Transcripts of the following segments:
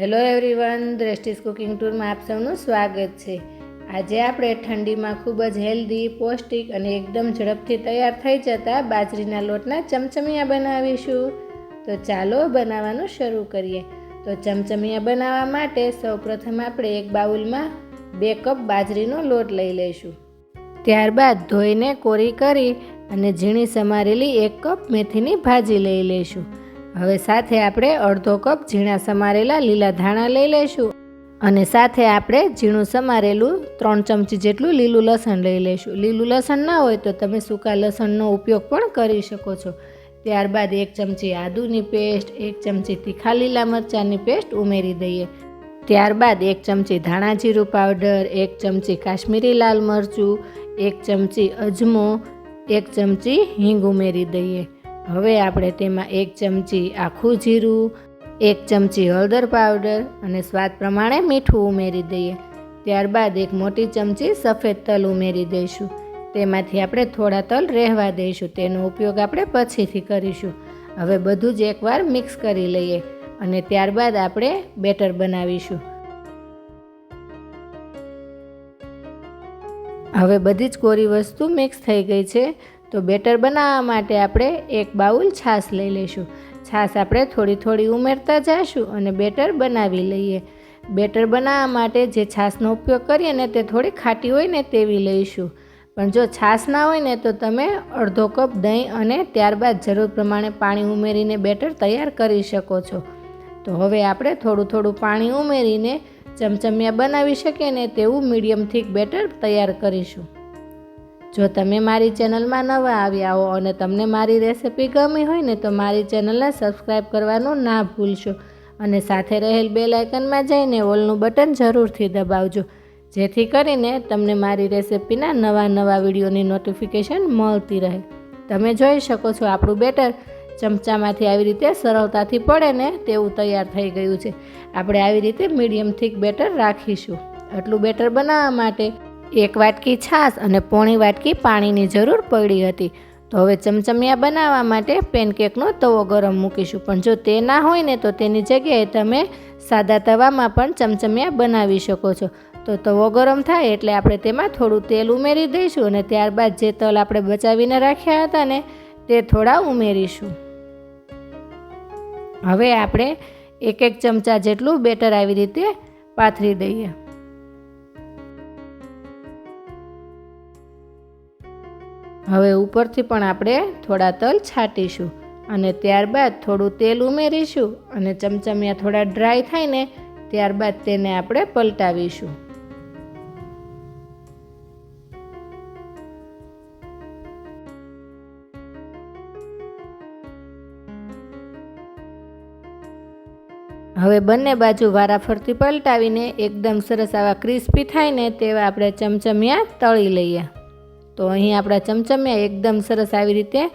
Hello everyone દ્રષ્ટિસ cooking ટૂરમાં આપ સૌનું સ્વાગત છે. આજે આપણે ઠંડીમાં ખૂબ જ હેલ્ધી, પૌષ્ટિક અને એકદમ ઝડપથી તૈયાર થઈ જતા બાજરીના લોટના ચમચમિયા બનાવીશું. તો ચાલો બનાવવાનું શરૂ કરીએ. તો ચમચમિયા બનાવવા માટે સૌપ્રથમ આપણે એક બાઉલમાં બે કપ બાજરીનો લોટ લઈ લઈશું. ત્યારબાદ ધોઈને કોરી કરી અને ઝીણી સમારેલી એક કપ મેથીની ભાજી લઈ લઈશું. હવે સાથે આપણે અડધો કપ ઝીણા સમારેલા લીલા ધાણા લઈ લઈશું. અને સાથે આપણે ઝીણું સમારેલું ત્રણ ચમચી જેટલું લીલું લસણ લઈ લઈશું. લીલું લસણ ના હોય તો તમે સૂકા લસણનો ઉપયોગ પણ કરી શકો છો. ત્યારબાદ એક ચમચી આદુની પેસ્ટ, એક ચમચી તીખા લીલા મરચાંની પેસ્ટ ઉમેરી દઈએ. ત્યારબાદ એક ચમચી ધાણા જીરું પાવડર, એક ચમચી કાશ્મીરી લાલ મરચું, એક ચમચી અજમો, એક ચમચી હિંગ ઉમેરી દઈએ. હવે આપણે તેમાં એક ચમચી આખું જીરું, એક ચમચી હળદર પાવડર અને સ્વાદ પ્રમાણે મીઠું ઉમેરી દઈએ. ત્યારબાદ એક મોટી ચમચી સફેદ તલ ઉમેરી દઈશું. તેમાંથી આપણે થોડા તલ રહેવા દઈશું. તેનો ઉપયોગ આપણે પછીથી કરીશું. હવે બધું જ એકવાર મિક્સ કરી લઈએ અને ત્યારબાદ આપણે બેટર બનાવીશું. હવે બધી જ કોરી વસ્તુ મિક્સ થઈ ગઈ છે. તો બેટર બનાવવા માટે આપણે એક બાઉલ છાશ લઈ લઈશું. છાશ આપણે થોડી થોડી ઉમેરતા જઈશું અને બેટર બનાવી લઈએ. બેટર બનાવવા માટે જે છાશનો ઉપયોગ કરીએ ને તે થોડી ખાટી હોય ને તેવી લઈશું. પણ જો છાશ ના હોય ને તો તમે અડધો કપ દહીં અને ત્યારબાદ જરૂર પ્રમાણે પાણી ઉમેરીને બેટર તૈયાર કરી શકો છો. તો હવે આપણે થોડું થોડું પાણી ઉમેરીને ચમચમિયા બનાવી શકીએ ને તેવું મીડિયમ થીક બેટર તૈયાર કરીશું. જો તમે મારી ચેનલમાં નવા આવ્યા હો અને તમને મારી રેસિપી ગમી હોય ને તો મારી ચેનલને સબસ્ક્રાઈબ કરવાનું ના ભૂલશો અને સાથે રહેલ બે લાઇકનમાં જઈને ઓલનું બટન જરૂરથી દબાવજો. જેથી કરીને તમને મારી રેસિપીના નવા નવા વિડીયોની નોટિફિકેશન મળતી રહે. તમે જોઈ શકો છો આપણું બેટર ચમચામાંથી આવી રીતે સરળતાથી પડે ને તેવું તૈયાર થઈ ગયું છે. આપણે આવી રીતે મીડિયમ થીક બેટર રાખીશું. આટલું બેટર બનાવવા માટે એક વાટકી છાશ અને પોણી વાટકી પાણીની જરૂર પડી હતી. તો હવે ચમચમિયા બનાવવા માટે પેનકેકનો તવો ગરમ મૂકીશું. પણ જો તે ના હોય ને તો તેની જગ્યાએ તમે સાદા તવામાં પણ ચમચમિયા બનાવી શકો છો. તો તવો ગરમ થાય એટલે આપણે તેમાં થોડું તેલ ઉમેરી દઈશું અને ત્યારબાદ જે તલ આપણે બચાવીને રાખ્યા હતા ને તે થોડા ઉમેરીશું. હવે આપણે એક એક ચમચા જેટલું બેટર આવી રીતે પાથરી દઈએ. હવે ઉપરથી પણ આપણે થોડા તલ છાંટીશું અને ત્યારબાદ થોડું તેલ ઉમેરીશું અને ચમચમિયા થોડા ડ્રાય થાય ને ત્યારબાદ તેને આપણે પલટાવીશું. હવે બંને બાજુ વારાફરતી પલટાવીને એકદમ સરસ આવા ક્રિસ્પી થાય ને તેવા આપણે ચમચમિયા તળી લઈએ. તો અહીં આપણા ચમચમિયા એકદમ સરસ આવી રીતે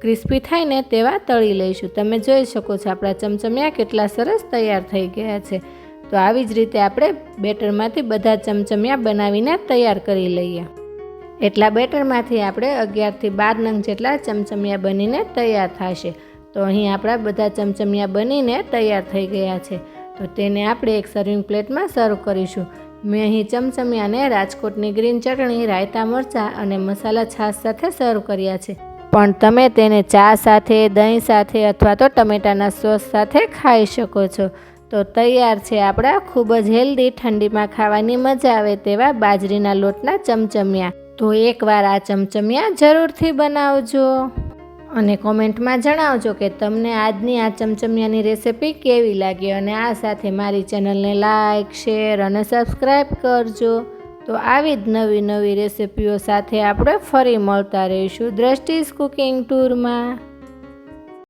ક્રિસ્પી થાય ને તેવા તળી લઈશું. તમે જોઈ શકો છો આપણા ચમચમિયા કેટલા સરસ તૈયાર થઈ ગયા છે. તો આવી જ રીતે આપણે બેટરમાંથી બધા ચમચમિયા બનાવીને તૈયાર કરી લઈએ. એટલા બેટરમાંથી આપણે અગિયારથી બાર નંગ જેટલા ચમચમિયા બનીને તૈયાર થશે. તો અહીં આપણા બધા ચમચમિયા બનીને તૈયાર થઈ ગયા છે. તો તેને આપણે એક સર્વિંગ પ્લેટમાં સર્વ કરીશું. મેં અહીં ચમચમિયાને રાજકોટની ગ્રીન ચટણી, રાયતા મરચાં અને મસાલા છાશ સાથે સર્વ કર્યા છે. પણ તમે તેને ચા સાથે, દહીં સાથે અથવા તો ટમેટાના સોસ સાથે ખાઈ શકો છો. તો તૈયાર છે આપણા ખૂબ જ હેલ્ધી, ઠંડીમાં ખાવાની મજા આવે તેવા બાજરીના લોટના ચમચમિયા. તો એકવાર આ ચમચમિયા જરૂરથી બનાવજો. અને કોમેન્ટમાં જણાવજો કે તમને આજની આ ચમચમિયાની રેસિપી કેવી લાગી અને આ સાથે મારી ચેનલને લાઇક શેર અને સબસ્ક્રાઈબ કરજો. તો આવી જ નવી નવી રેસિપીઓ સાથે આપણે ફરી મળતા રહીશું દ્રષ્ટિસ કુકિંગ ટૂરમાં.